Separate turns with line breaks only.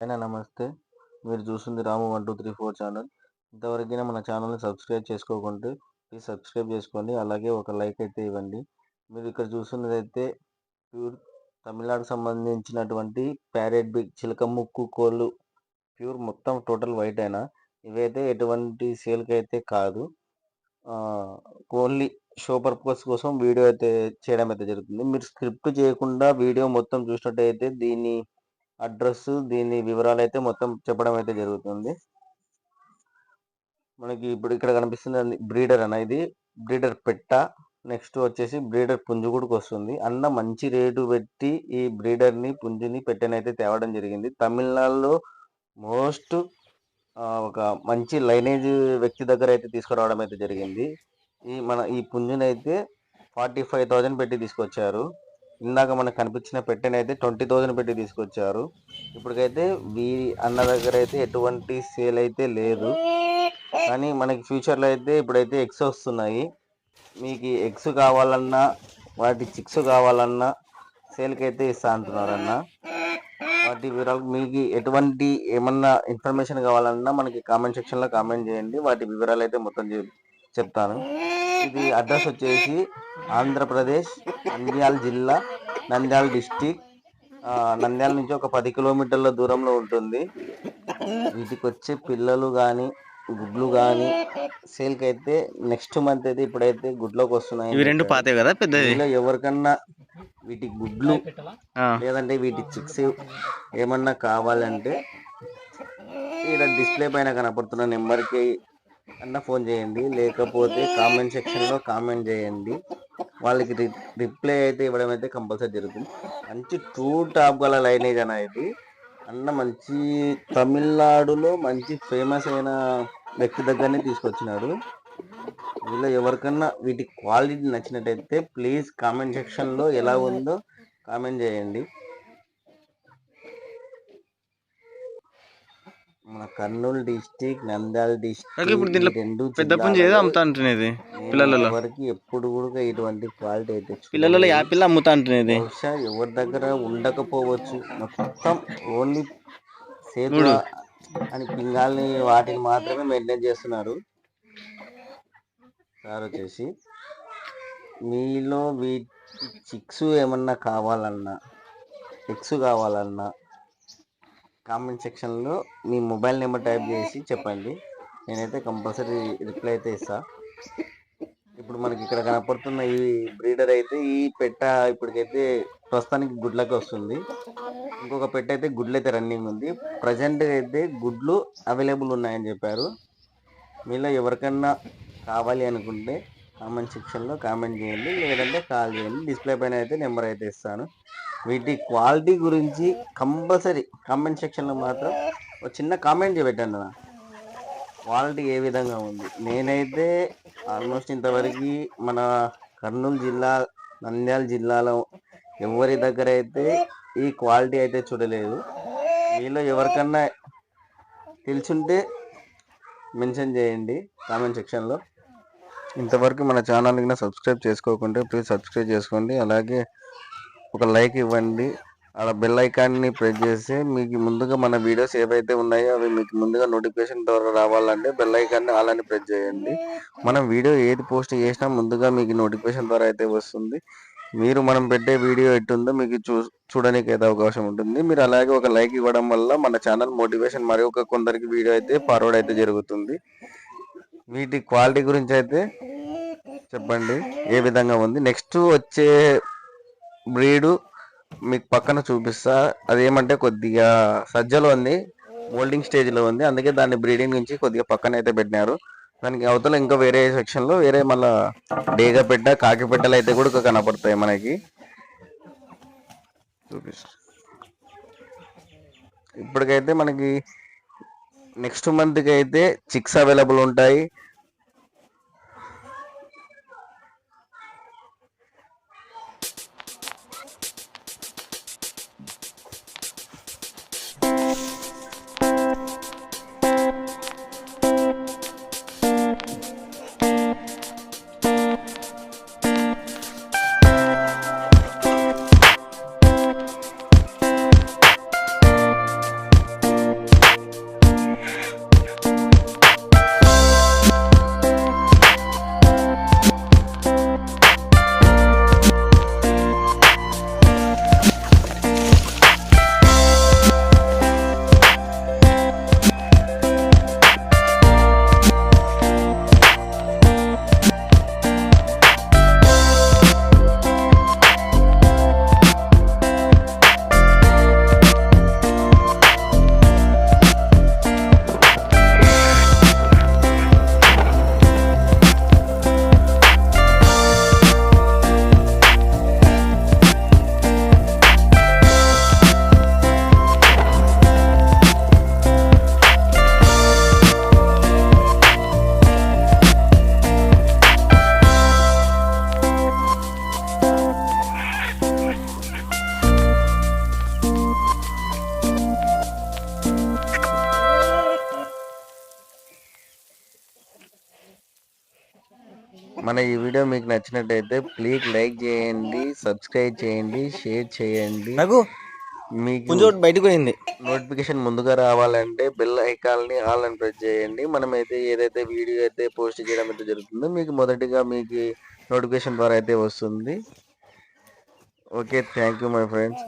అయినా నమస్తే. మీరు చూస్తుంది Ramu one two three four channel. ఇంతవరకైనా మన ఛానల్ని సబ్స్క్రైబ్ చేసుకోకుంటే ప్లీజ్ సబ్స్క్రైబ్ చేసుకోండి. అలాగే ఒక లైక్ అయితే ఇవ్వండి. మీరు ఇక్కడ చూస్తున్నదైతే ప్యూర్ తమిళనాడుకు సంబంధించినటువంటి ప్యారెట్ బిగ్ చిలక ముక్కు కోళ్ళు ప్యూర్ మొత్తం టోటల్ వైట్ అయినా ఇవైతే ఎటువంటి సేల్కి అయితే కాదు ఓన్లీ షో పర్పస్ కోసం వీడియో అయితే చేయడం అయితే జరుగుతుంది. మీరు స్క్రిప్ట్ చేయకుండా వీడియో మొత్తం చూసినట్టయితే దీన్ని అడ్రస్ దీని వివరాలు అయితే మొత్తం చెప్పడం అయితే జరుగుతుంది. మనకి ఇప్పుడు ఇక్కడ కనిపిస్తుంది బ్రీడర్ అనేది బ్రీడర్ పెట్ట. నెక్స్ట్ వచ్చేసి బ్రీడర్ పుంజు కూడా వస్తుంది. అన్న మంచి రేటు పెట్టి ఈ బ్రీడర్ని పుంజుని పెట్టనైతే తేవడం జరిగింది. తమిళనాడులో మోస్ట్ ఒక మంచి లైనేజ్ వ్యక్తి దగ్గర అయితే తీసుకురావడం అయితే జరిగింది. ఈ మన ఈ పుంజునైతే ఫార్టీ ఫైవ్ థౌజండ్ పెట్టి తీసుకొచ్చారు. ఇందాక మనకు కనిపించిన పెట్టెనైతే ట్వంటీ థౌజండ్ పెట్టి తీసుకొచ్చారు. ఇప్పటికైతే వీ అన్న దగ్గర అయితే ఎటువంటి సేల్ అయితే లేదు. కానీ మనకి ఫ్యూచర్లో అయితే ఇప్పుడైతే ఎగ్స్ వస్తున్నాయి. మీకు ఎగ్స్ కావాలన్నా వాటి చిక్స్ కావాలన్నా సేల్కి అయితే ఇస్తా అంటున్నారన్న వాటి వివరాలు మీకు ఎటువంటి ఏమన్నా ఇన్ఫర్మేషన్ కావాలన్నా మనకి కామెంట్ సెక్షన్లో కామెంట్ చేయండి. వాటి వివరాలు అయితే మొత్తం చెప్తాను. ఇది అడ్రస్ వచ్చేసి ఆంధ్రప్రదేశ్ నంద్యాల జిల్లా నంద్యాల డిస్టిక్. నంద్యాల నుంచి ఒక పది కిలోమీటర్ల దూరంలో ఉంటుంది. వీటికి వచ్చే పిల్లలు కానీ గుడ్లు కానీ సేల్కి అయితే నెక్స్ట్ మంత్ అయితే ఇప్పుడైతే గుడ్లోకి వస్తున్నాయి.
ఇవి రెండు పాతే కదా పెద్ద
ఎవరికన్నా వీటి గుడ్లు లేదంటే వీటి చిక్స్ ఏమన్నా కావాలంటే ఇక్కడ డిస్ప్లే పైన కనపడుతున్న నెంబర్కి అన్న ఫోన్ చేయండి. లేకపోతే కామెంట్ సెక్షన్లో కామెంట్ చేయండి. వాళ్ళకి రిప్లై అయితే ఇవ్వడం అయితే కంపల్సరీ జరుగుతుంది. మంచి టూ టాప్ గల లైనేజ్ ఇది. అన్న మంచి తమిళనాడులో మంచి ఫేమస్ అయిన వ్యక్తి దగ్గరనే తీసుకొచ్చినారు వీళ్ళు ఎవరికన్నా వీటి క్వాలిటీ నచ్చినట్టయితే ప్లీజ్ కామెంట్ సెక్షన్లో ఎలా ఉందో కామెంట్ చేయండి. మన కర్నూలు డిస్టిక్ నంద్యాల డిస్టిక్
ఇప్పుడు దీంట్లో
రెండు
పెద్ద పుంజు ఏదో అమ్ముతా అంటున్నది పిల్లలలో.
వరకు ఎప్పుడు కూడా ఇటువంటి క్వాలిటీ అయితే
పిల్లలలో యాపిల్ అమ్ముతా అంటున్నది
బహుశా ఎవరి దగ్గర ఉండకపోవచ్చు. మొత్తం ఓన్లీ సేతుల అని పింగాల్ని వాటిని మాత్రమే మెయింటైన్ చేస్తున్నారు. సార్ వచ్చేసి మీలో వీటి చిక్స్ ఏమన్నా కావాలన్నా ఎక్స్ కావాలన్నా కామెంట్ సెక్షన్లో మీ మొబైల్ నెంబర్ టైప్ చేసి చెప్పండి. నేనైతే కంపల్సరీ రిప్లై అయితే ఇస్తా. ఇప్పుడు మనకి ఇక్కడ కనపడుతున్న ఈ బ్రీడర్ అయితే ఈ పెట్ట ఇప్పటికైతే ప్రస్తుతానికి గుడ్లకి వస్తుంది. ఇంకొక పెట్ట అయితే గుడ్లు అయితే రన్నింగ్ ఉంది. ప్రజెంట్ అయితే గుడ్లు అవైలబుల్ ఉన్నాయని చెప్పారు. మీలో ఎవరికన్నా కావాలి అనుకుంటే కామెంట్ సెక్షన్లో కామెంట్ చేయండి. లేదంటే కాల్ చేయండి. డిస్ప్లే పైన అయితే నెంబర్ అయితే ఇస్తాను. వీటి క్వాలిటీ గురించి కంపల్సరీ కామెంట్ సెక్షన్లో మాత్రం ఒక చిన్న కామెంట్ పెట్టండి నా క్వాలిటీ ఏ విధంగా ఉంది? నేనైతే ఆల్మోస్ట్ ఇంతవరకు మన కర్నూలు జిల్లా నంద్యాల జిల్లాలో ఎవరి దగ్గర అయితే ఈ క్వాలిటీ అయితే చూడలేదు మీలో ఎవరికన్నా తెలుసుంటే మెన్షన్ చేయండి కామెంట్ సెక్షన్లో. ఇంతవరకు మన ఛానల్ని సబ్స్క్రైబ్ చేసుకోకుంటే ప్లీజ్ సబ్స్క్రైబ్ చేసుకోండి. అలాగే ఒక లైక్ ఇవ్వండి. అలా బెల్ ఐకాన్ని ప్రెస్ చేస్తే మీకు ముందుగా మన వీడియోస్ ఏవైతే ఉన్నాయో అవి మీకు ముందుగా నోటిఫికేషన్ ద్వారా రావాలంటే బెల్ ఐకాన్ని అలానే ప్రెస్ చేయండి. మనం వీడియో ఏది పోస్ట్ చేసినా ముందుగా మీకు నోటిఫికేషన్ ద్వారా అయితే వస్తుంది. మీరు మనం పెట్టే వీడియో ఎట్టుందో మీకు చూ చూడడానికి అయితే అవకాశం ఉంటుంది. మీరు అలాగే ఒక లైక్ ఇవ్వడం వల్ల మన ఛానల్ మోటివేషన్ మరి ఒక కొందరికి వీడియో అయితే ఫార్వర్డ్ అయితే జరుగుతుంది. వీటి క్వాలిటీ గురించి అయితే చెప్పండి. ఏ విధంగా ఉంది? నెక్స్ట్ వచ్చే బ్రీడు మీకు పక్కన చూపిస్తా. అదేమంటే కొద్దిగా సజ్జలో ఉంది మోల్డింగ్ స్టేజ్లో ఉంది. అందుకే దాన్ని బ్రీడింగ్ నుంచి కొద్దిగా పక్కన అయితే పెట్టినారు. దానికి అవతల ఇంకా వేరే సెక్షన్లో వేరే మళ్ళా డేగా పెట్ట కాకి పెట్టలు అయితే కూడా కనపడతాయి మనకి. చూపిస్తా. ఇప్పటికైతే మనకి నెక్స్ట్ మంత్కి అయితే చిక్స్ అవైలబుల్ ఉంటాయి. మన ఈ వీడియో మీకు నచ్చినట్టయితే ప్లీజ్ లైక్ చేయండి సబ్స్క్రైబ్ చేయండి షేర్ చేయండి.
నాకు
మీకు
పుంజోటి బయటకు పోయింది.
నోటిఫికేషన్ ముందుగా రావాలంటే బెల్ ఐకాన్ని ఆల్ అని ప్రెస్ చేయండి. మనమైతే ఏదైతే వీడియో అయితే పోస్ట్ చేయడం అయితే జరుగుతుందో మీకు మొదటిగా మీకు నోటిఫికేషన్ ద్వారా అయితే వస్తుంది. Okay thank you my friends